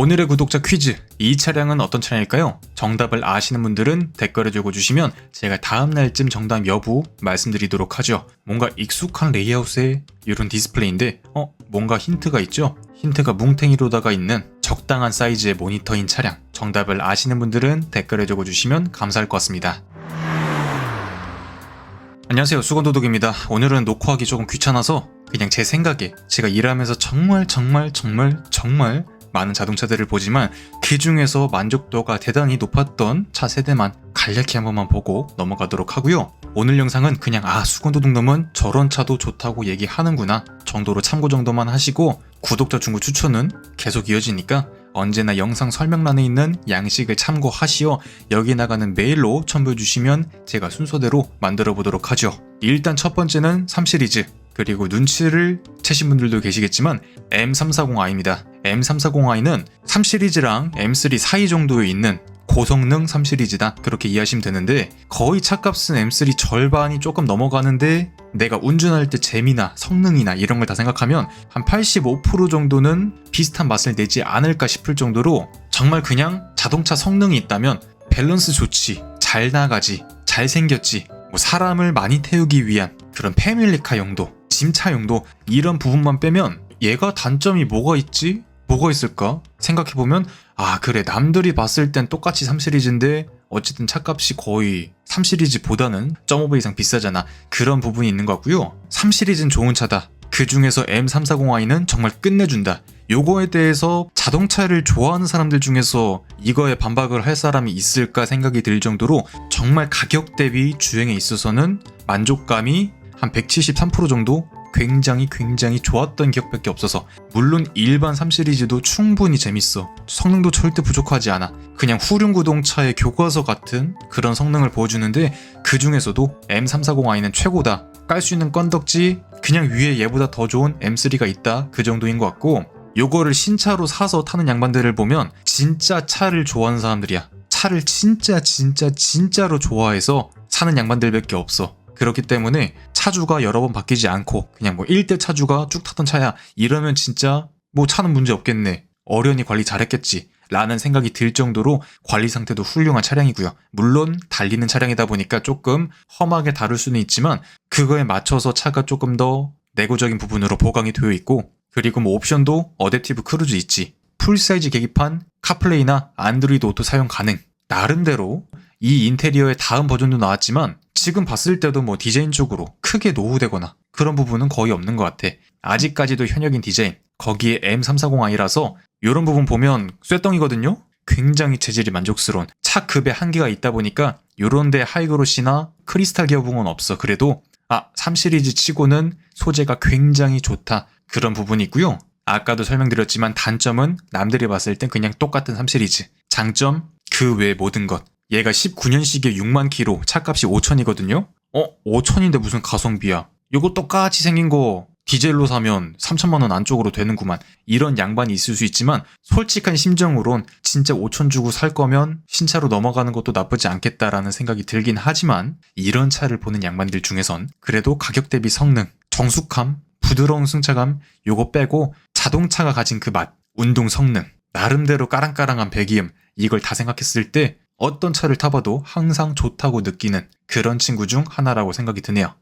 오늘의 구독자 퀴즈. 이 차량은 어떤 차량일까요? 정답을 아시는 분들은 댓글에 적어주시면 제가 다음 날쯤 정답 여부 말씀드리도록 하죠. 뭔가 익숙한 레이아웃의 이런 디스플레이인데, 어, 뭔가 힌트가 있죠? 힌트가 뭉탱이로다가 있는 적당한 사이즈의 모니터인 차량. 정답을 아시는 분들은 댓글에 적어주시면 감사할 것 같습니다. 안녕하세요. 수건도둑입니다. 오늘은 녹화하기 조금 귀찮아서 그냥 제 생각에 제가 일하면서 정말 정말 정말 정말 많은 자동차들을 보지만 그 중에서 만족도가 대단히 높았던 차 세대만 간략히 한 번만 보고 넘어가도록 하고요. 오늘 영상은 그냥 아 수건도둑놈은 저런 차도 좋다고 얘기하는구나 정도로 참고 정도만 하시고 구독자 중고 추천은 계속 이어지니까 언제나 영상 설명란에 있는 양식을 참고하시어 여기 나가는 메일로 첨부해 주시면 제가 순서대로 만들어 보도록 하죠. 일단 첫 번째는 3시리즈 그리고 눈치를 채신 분들도 계시겠지만 M340i입니다. M340i는 3시리즈랑 M3 사이 정도에 있는 고성능 3시리즈다 그렇게 이해하시면 되는데 거의 차값은 M3 절반이 조금 넘어가는데 내가 운전할 때 재미나 성능이나 이런 걸 다 생각하면 한 85% 정도는 비슷한 맛을 내지 않을까 싶을 정도로 정말 그냥 자동차 성능이 있다면 밸런스 좋지 잘 나가지 잘생겼지 뭐 사람을 많이 태우기 위한 그런 패밀리카 용도 짐차 용도 이런 부분만 빼면 얘가 단점이 뭐가 있지? 뭐가 있을까? 생각해보면 아 그래 남들이 봤을 땐 똑같이 3시리즈인데 어쨌든 차값이 거의 3시리즈보다는 0.5배 이상 비싸잖아. 그런 부분이 있는 것 같고요. 3시리즈는 좋은 차다. 그 중에서 M340i는 정말 끝내준다. 요거에 대해서 자동차를 좋아하는 사람들 중에서 이거에 반박을 할 사람이 있을까 생각이 들 정도로 정말 가격 대비 주행에 있어서는 만족감이 한 173% 정도 굉장히 굉장히 좋았던 기억밖에 없어서 물론 일반 3시리즈도 충분히 재밌어. 성능도 절대 부족하지 않아. 그냥 후륜 구동차의 교과서 같은 그런 성능을 보여주는데 그 중에서도 M340i는 최고다. 깔 수 있는 건덕지 그냥 위에 얘보다 더 좋은 M3가 있다. 그 정도인 것 같고 요거를 신차로 사서 타는 양반들을 보면 진짜 차를 좋아하는 사람들이야. 차를 진짜 진짜 진짜로 좋아해서 사는 양반들밖에 없어 그렇기 때문에 차주가 여러 번 바뀌지 않고 그냥 뭐 1대 차주가 쭉 타던 차야 이러면 진짜 뭐 차는 문제 없겠네. 어련히 관리 잘했겠지. 라는 생각이 들 정도로 관리 상태도 훌륭한 차량이고요. 물론 달리는 차량이다 보니까 조금 험하게 다룰 수는 있지만 그거에 맞춰서 차가 조금 더 내구적인 부분으로 보강이 되어 있고 그리고 뭐 옵션도 어댑티브 크루즈 있지. 풀사이즈 계기판 카플레이나 안드로이드 오토 사용 가능. 나름대로 이 인테리어의 다음 버전도 나왔지만 지금 봤을 때도 뭐 디자인 쪽으로 크게 노후되거나 그런 부분은 거의 없는 것 같아. 아직까지도 현역인 디자인. 거기에 M340i라서 이런 부분 보면 쇠덩이거든요? 굉장히 재질이 만족스러운 차 급의 한계가 있다 보니까 요런데 하이그로시나 크리스탈 기어봉은 없어. 그래도 아, 3 시리즈 치고는 소재가 굉장히 좋다. 그런 부분이 있고요. 아까도 설명드렸지만 단점은 남들이 봤을 땐 그냥 똑같은 3 시리즈. 장점 그 외 모든 것. 얘가 19년식에 6만 키로 차값이 5천이거든요? 어? 5천인데 무슨 가성비야. 요거 똑같이 생긴 거 디젤로 사면 3천만 원 안쪽으로 되는구만. 이런 양반이 있을 수 있지만 솔직한 심정으론 진짜 5천 주고 살 거면 신차로 넘어가는 것도 나쁘지 않겠다라는 생각이 들긴 하지만 이런 차를 보는 양반들 중에선 그래도 가격 대비 성능, 정숙함, 부드러운 승차감 요거 빼고 자동차가 가진 그 맛, 운동 성능, 나름대로 까랑까랑한 배기음 이걸 다 생각했을 때 어떤 차를 타봐도 항상 좋다고 느끼는 그런 친구 중 하나라고 생각이 드네요.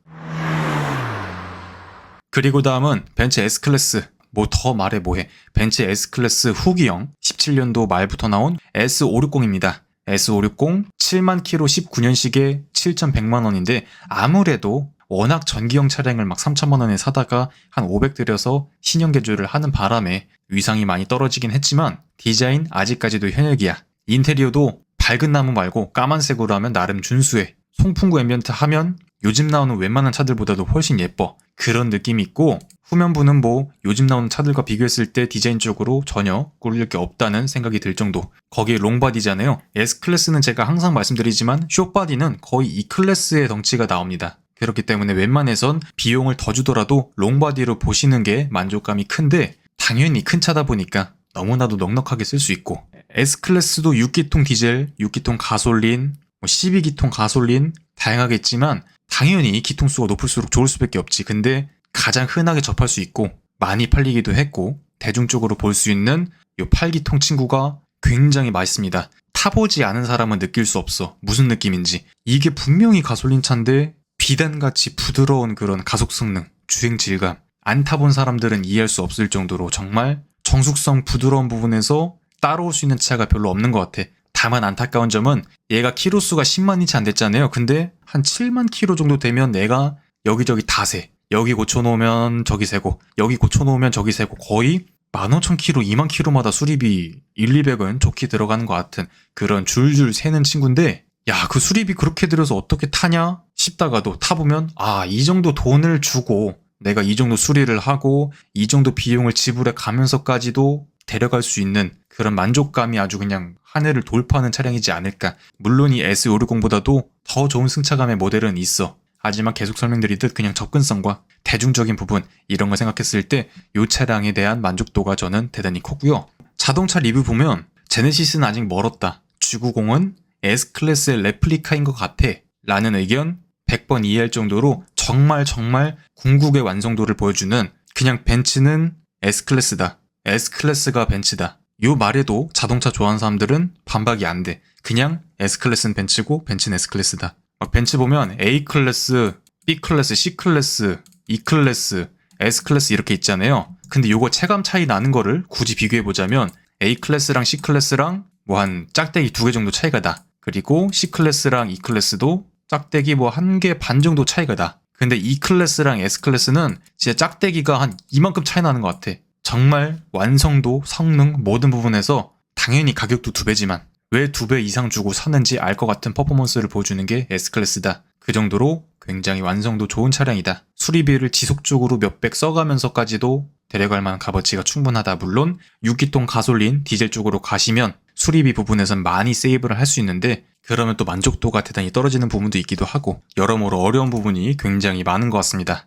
그리고 다음은 벤츠 S클래스. 뭐 더 말해 뭐해. 벤츠 S클래스 후기형 17년도 말부터 나온 S560입니다. S560 7만 키로 19년식에 7,100만 원인데 아무래도 워낙 전기형 차량을 막 3천만 원에 사다가 한 500 들여서 신형 개조를 하는 바람에 위상이 많이 떨어지긴 했지만 디자인 아직까지도 현역이야. 인테리어도 밝은 나무 말고 까만색으로 하면 나름 준수해. 송풍구 앰비언트 하면 요즘 나오는 웬만한 차들보다도 훨씬 예뻐. 그런 느낌이 있고 후면부는 뭐 요즘 나오는 차들과 비교했을 때 디자인적으로 전혀 꿀릴 게 없다는 생각이 들 정도. 거기에 롱바디잖아요. S클래스는 제가 항상 말씀드리지만 숏바디는 거의 E클래스의 덩치가 나옵니다. 그렇기 때문에 웬만해선 비용을 더 주더라도 롱바디로 보시는 게 만족감이 큰데 당연히 큰 차다 보니까 너무나도 넉넉하게 쓸 수 있고 S클래스도 6기통 디젤, 6기통 가솔린, 12기통 가솔린 다양하겠지만 당연히 기통수가 높을수록 좋을 수밖에 없지. 근데 가장 흔하게 접할 수 있고 많이 팔리기도 했고 대중적으로 볼 수 있는 이 8기통 친구가 굉장히 맛있습니다. 타보지 않은 사람은 느낄 수 없어. 무슨 느낌인지. 이게 분명히 가솔린 차인데 비단같이 부드러운 그런 가속 성능, 주행 질감. 안 타본 사람들은 이해할 수 없을 정도로 정말 정숙성 부드러운 부분에서 따라올 수 있는 차가 별로 없는 것 같아. 다만 안타까운 점은 얘가 키로수가 10만이 채 안 됐잖아요. 근데 한 7만 키로 정도 되면 내가 여기저기 다 세. 여기 고쳐놓으면 저기 세고 여기 고쳐놓으면 저기 세고 거의 15,000km, 2만 km마다 수리비 1, 200은 좋게 들어가는 것 같은 그런 줄줄 새는 친구인데 야, 그 수리비 그렇게 들여서 어떻게 타냐 싶다가도 타보면 아, 이 정도 돈을 주고 내가 이 정도 수리를 하고 이 정도 비용을 지불해 가면서까지도 데려갈 수 있는 그런 만족감이 아주 그냥 하늘을 돌파하는 차량이지 않을까. 물론 이 S560보다도 더 좋은 승차감의 모델은 있어. 하지만 계속 설명드리듯 그냥 접근성과 대중적인 부분 이런 걸 생각했을 때 이 차량에 대한 만족도가 저는 대단히 컸고요. 자동차 리뷰 보면 제네시스는 아직 멀었다. G90은 S클래스의 레플리카인 것 같아. 라는 의견 100번 이해할 정도로 정말 정말 궁극의 완성도를 보여주는 그냥 벤츠는 S클래스다. S클래스가 벤츠다. 요 말에도 자동차 좋아하는 사람들은 반박이 안 돼. 그냥 S클래스는 벤츠고 벤츠는 S클래스다. 막 벤츠 보면 A클래스, B클래스, C클래스, E클래스, S클래스 이렇게 있잖아요. 근데 요거 체감 차이 나는 거를 굳이 비교해 보자면 A클래스랑 C클래스랑 뭐 한 짝대기 두 개 정도 차이가 나. 그리고 C클래스랑 E클래스도 짝대기 뭐 한 개 반 정도 차이가 나. 근데 E클래스랑 S클래스는 진짜 짝대기가 한 이만큼 차이 나는 것 같아. 정말 완성도, 성능 모든 부분에서 당연히 가격도 두 배지만 왜 두 배 이상 주고 사는지 알 것 같은 퍼포먼스를 보여주는 게 S클래스다. 그 정도로 굉장히 완성도 좋은 차량이다. 수리비를 지속적으로 몇백 써가면서까지도 데려갈 만한 값어치가 충분하다. 물론 6기통 가솔린, 디젤 쪽으로 가시면 수리비 부분에선 많이 세이브를 할 수 있는데 그러면 또 만족도가 대단히 떨어지는 부분도 있기도 하고 여러모로 어려운 부분이 굉장히 많은 것 같습니다.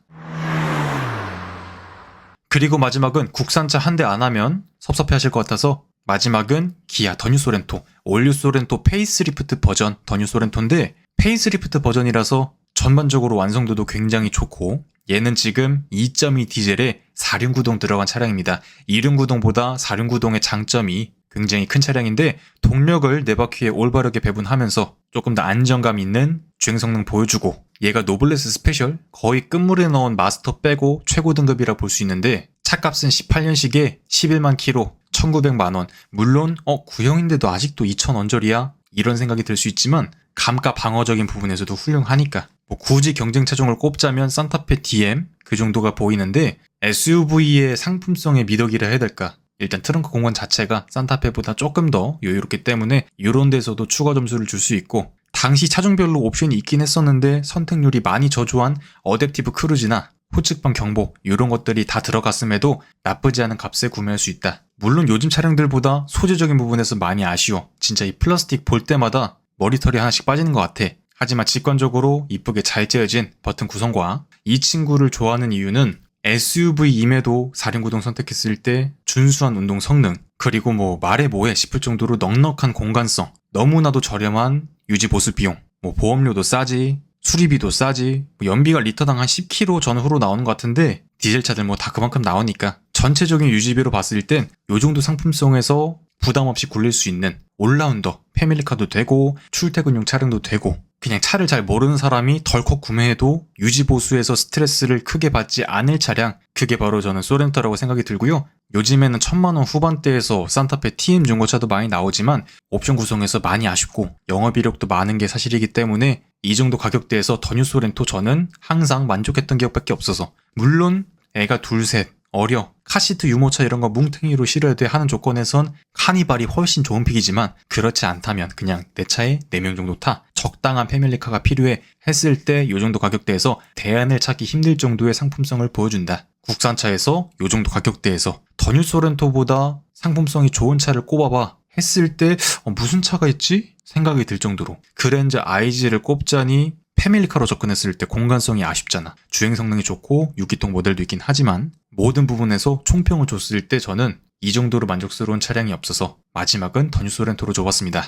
그리고 마지막은 국산차 한 대 안 하면 섭섭해 하실 것 같아서 마지막은 기아 더뉴 소렌토 올뉴 소렌토 페이스리프트 버전 더뉴 소렌토인데 페이스리프트 버전이라서 전반적으로 완성도도 굉장히 좋고 얘는 지금 2.2 디젤에 4륜 구동 들어간 차량입니다. 2륜구동보다 4륜 구동의 장점이 굉장히 큰 차량인데 동력을 네 바퀴에 올바르게 배분하면서 조금 더 안정감 있는 주행 성능 보여주고 얘가 노블레스 스페셜 거의 끝물에 넣은 마스터 빼고 최고 등급이라 볼 수 있는데 차값은 18년식에 11만 키로 1900만 원. 물론 어 구형인데도 아직도 2천 원절이야? 이런 생각이 들 수 있지만 감가 방어적인 부분에서도 훌륭하니까. 뭐 굳이 경쟁 차종을 꼽자면 산타페 DM 그 정도가 보이는데 SUV의 상품성의 미덕이라 해야 될까? 일단 트렁크 공간 자체가 산타페보다 조금 더 여유롭기 때문에 이런 데서도 추가 점수를 줄 수 있고 당시 차종별로 옵션이 있긴 했었는데 선택률이 많이 저조한 어댑티브 크루즈나 후측방 경보 이런 것들이 다 들어갔음에도 나쁘지 않은 값에 구매할 수 있다. 물론 요즘 차량들보다 소재적인 부분에서 많이 아쉬워. 진짜 이 플라스틱 볼 때마다 머리털이 하나씩 빠지는 것 같아. 하지만 직관적으로 이쁘게 잘 째어진 버튼 구성과 이 친구를 좋아하는 이유는 SUV임에도 4륜구동 선택했을 때 준수한 운동 성능 그리고 뭐 말해 뭐해 싶을 정도로 넉넉한 공간성 너무나도 저렴한 유지 보수 비용 뭐 보험료도 싸지 수리비도 싸지 뭐 연비가 리터당 한 10km 전후로 나오는 것 같은데 디젤 차들 뭐 다 그만큼 나오니까 전체적인 유지비로 봤을 땐 요 정도 상품성에서 부담 없이 굴릴 수 있는 올라운더 패밀리카도 되고 출퇴근용 차량도 되고 그냥 차를 잘 모르는 사람이 덜컥 구매해도 유지 보수에서 스트레스를 크게 받지 않을 차량 그게 바로 저는 소렌토라고 생각이 들고요. 요즘에는 천만 원 후반대에서 산타페 TM 중고차도 많이 나오지만 옵션 구성에서 많이 아쉽고 영업 이력도 많은 게 사실이기 때문에 이 정도 가격대에서 더뉴 소렌토 저는 항상 만족했던 기억밖에 없어서 물론 애가 둘 셋 어려 카시트 유모차 이런 거 뭉탱이로 실어야 돼 하는 조건에선 카니발이 훨씬 좋은 픽이지만 그렇지 않다면 그냥 내 차에 4명 정도 타 적당한 패밀리카가 필요해 했을 때 이 정도 가격대에서 대안을 찾기 힘들 정도의 상품성을 보여준다. 국산차에서 이 정도 가격대에서 더뉴 소렌토보다 상품성이 좋은 차를 꼽아봐 했을 때 어, 무슨 차가 있지? 생각이 들 정도로 그랜저 IG를 꼽자니 패밀리카로 접근했을 때 공간성이 아쉽잖아. 주행 성능이 좋고 6기통 모델도 있긴 하지만 모든 부분에서 총평을 줬을 때 저는 이 정도로 만족스러운 차량이 없어서 마지막은 더뉴 소렌토로 줘봤습니다.